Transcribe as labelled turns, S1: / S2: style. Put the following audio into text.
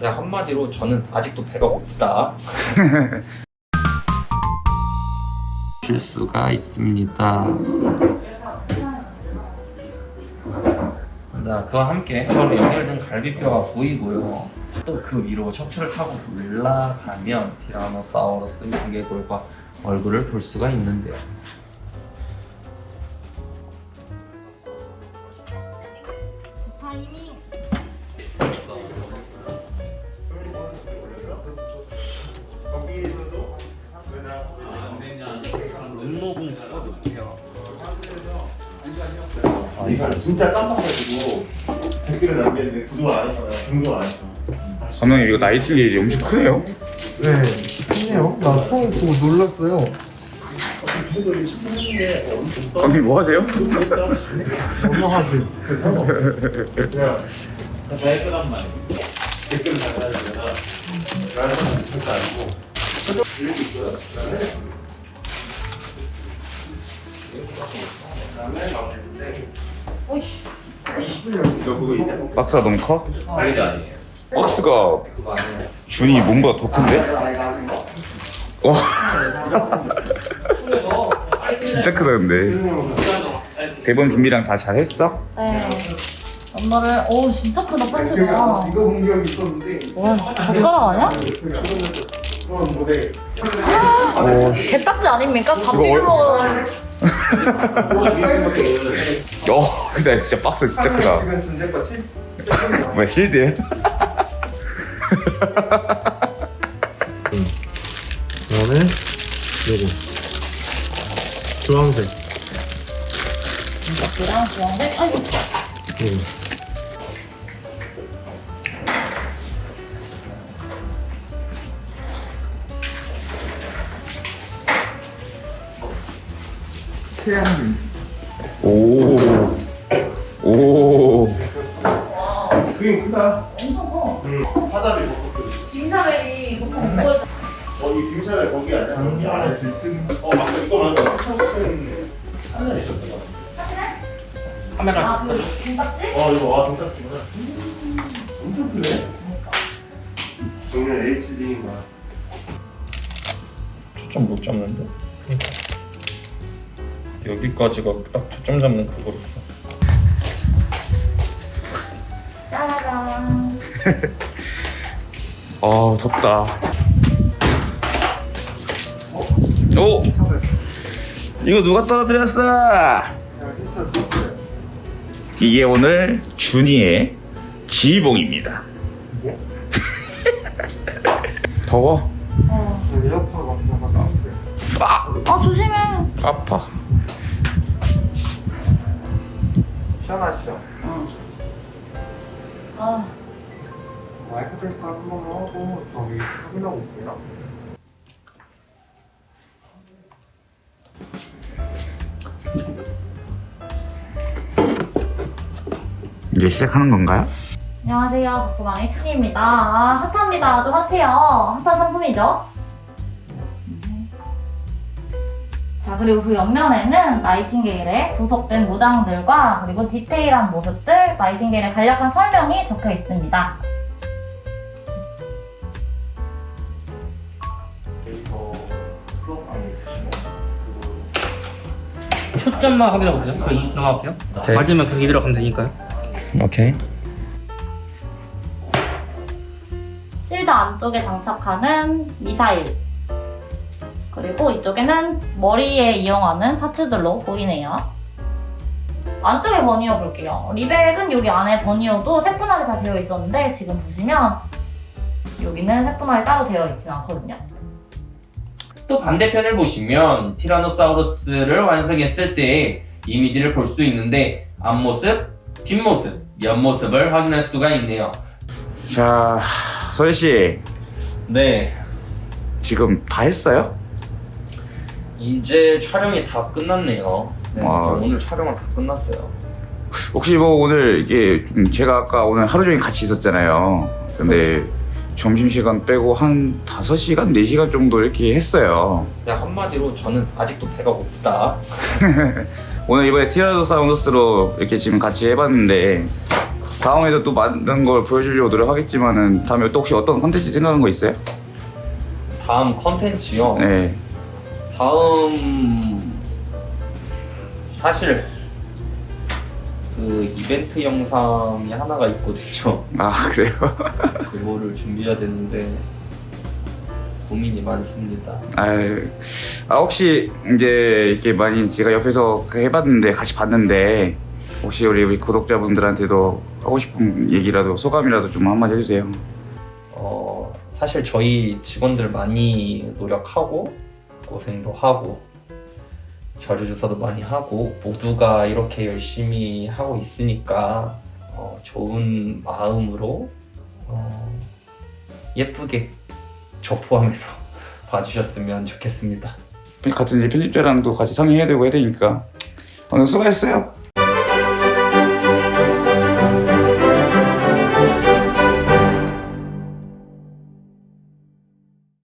S1: 그냥 한마디로 저는 아직도 배가 고프다. 줄 수가 있습니다. 자, 그와 함께 서로 연결된 갈비뼈가 보이고요. 또 그 위로 셔츠를 타고 올라가면 티라노사우루스 두개골과 얼굴을 볼 수가 있는데요.
S2: 타이밍.
S3: 아, 이거 진짜 깜빡가지고 댓글을 남겼는데 구독을 안 했잖아요. 등록 안 했어.
S4: 감독님 이거 나이트게일이 엄청 크네요.
S5: 네, 좋네요. 나 처음 보고 놀랐어요.
S4: 감독님 뭐 하세요?
S5: 건강하게.
S3: 그냥 댓글한 말. 댓글 달아야 되나? 나는 절대 아니고.
S2: 오이씨.
S3: 너 그거 있냐?
S4: 박스가 너무 커?
S1: 관리가 아니에요.
S4: 박스가
S1: 그거 아니에요.
S4: 준이 뭔가 더 큰데? 와 진짜 크다 근데 대본 준비랑 다 잘했어?
S2: 네. 엄마를, 오, 진짜 크다.
S5: 이거 있었는데.
S2: 와, 젓가락 아니야?
S5: 모델.
S4: 오
S2: 개딱지 아닙니까? 다
S4: 이거 얼-
S2: 비밀로.
S4: 어, 근데 진짜 박스 진짜 크다
S5: 지금 실.
S4: 뭐야 실드야?
S5: 그다음에 요거 주황색.
S2: 이랑 주황색? 아이고.
S5: 요거. 태양님.
S4: 오. 오.
S3: 그림 크다.
S2: 엄청 커.
S3: 응. 사자비 먹었거든.
S2: 김사벨이 보통 먹어야
S3: 어, 이 빙샤를 거기 아니야? 거기 안에 들뜬. 어, 맞다. 이거 수천 큰 하나 있었던 거.
S1: 카메라
S2: 아, 그 김딱지?
S3: 어, 이거 와, 동작지구나. 엄청 크네. 정면 HD인가?
S1: 초점 못 잡는데. 여기까지가 딱 초점 잡는 그거였어.
S2: 짜라란.
S4: 아 덥다. 오. 이거 누가 떨어뜨렸어? 이게 오늘 준이의 지봉입니다. 더워?
S2: 어.
S5: 에어파가.
S4: 아
S2: 아, 조심해.
S4: 아파.
S5: 시원하시죠?
S2: 아,
S5: 마이크 테스트 한 번만 하고 저기 확인하고 올게요.
S4: 이제 시작하는 건가요?
S2: 안녕하세요. 적수방의 춘희입니다. 아, 핫합니다. 아주 핫해요. 핫한 상품이죠. 자, 그리고 그 옆면에는 나이팅게일의 구속된 무장들과 그리고 디테일한 모습들, 나이팅게일의 간략한 설명이 적혀 있습니다.
S3: 데이터 수업 그거
S6: 초점만 확인해 보세요. 그 이- 넘어갈게요. 맞으면 그렇게 이대로 가면 되니까요.
S1: 오케이.
S2: 실드 안쪽에 장착하는 미사일. 그리고 이쪽에는 머리에 이용하는 파츠들로 보이네요. 안쪽에 버니어 볼게요. 리백은 여기 안에 버니어도 색분할이 다 되어 있었는데 지금 보시면 여기는 색분할이 따로 되어 있진 않거든요.
S1: 또 반대편을 보시면 티라노사우루스를 완성했을 때의 이미지를 볼 수 있는데 앞모습, 뒷모습, 옆모습을 확인할 수가 있네요.
S4: 자, 소리 씨
S1: 네,
S4: 지금 다 했어요?
S1: 이제 촬영이 다 끝났네요. 네,
S4: 아.
S1: 오늘 촬영은 다 끝났어요.
S4: 혹시 뭐 오늘 이게 좀 제가 아까 오늘 하루 종일 같이 있었잖아요. 근데 점심시간 빼고 한 5시간, 4시간 정도 이렇게 했어요.
S1: 그냥 한마디로 저는 아직도 배가 고프다.
S4: 오늘 이번에 티라노사우루스로 이렇게 지금 같이 해봤는데 다음에도 또 많은 걸 보여주려고 노력하겠지만은 다음에 또 혹시 어떤 컨텐츠 생각한 거 있어요?
S1: 다음 컨텐츠요.
S4: 네.
S1: 다음 사실 그 이벤트 영상이 하나가 있거든요.
S4: 아 그래요?
S1: 그거를 준비해야 되는데 고민이 많습니다.
S4: 아, 아 혹시 이제 이렇게 많이 제가 옆에서 그 해봤는데 같이 봤는데 혹시 우리 우리 구독자분들한테도 하고 싶은 얘기라도 소감이라도 좀 한마디 해주세요.
S1: 어, 사실 저희 직원들 많이 노력하고 고생도 하고 자료 조사도 많이 하고 모두가 이렇게 열심히 하고 있으니까 어, 좋은 마음으로 어, 예쁘게 저 포함해서 봐주셨으면 좋겠습니다.
S4: 같은 이제 편집자랑도 같이 상의해야 되고 해야 되니까 오늘 수고했어요.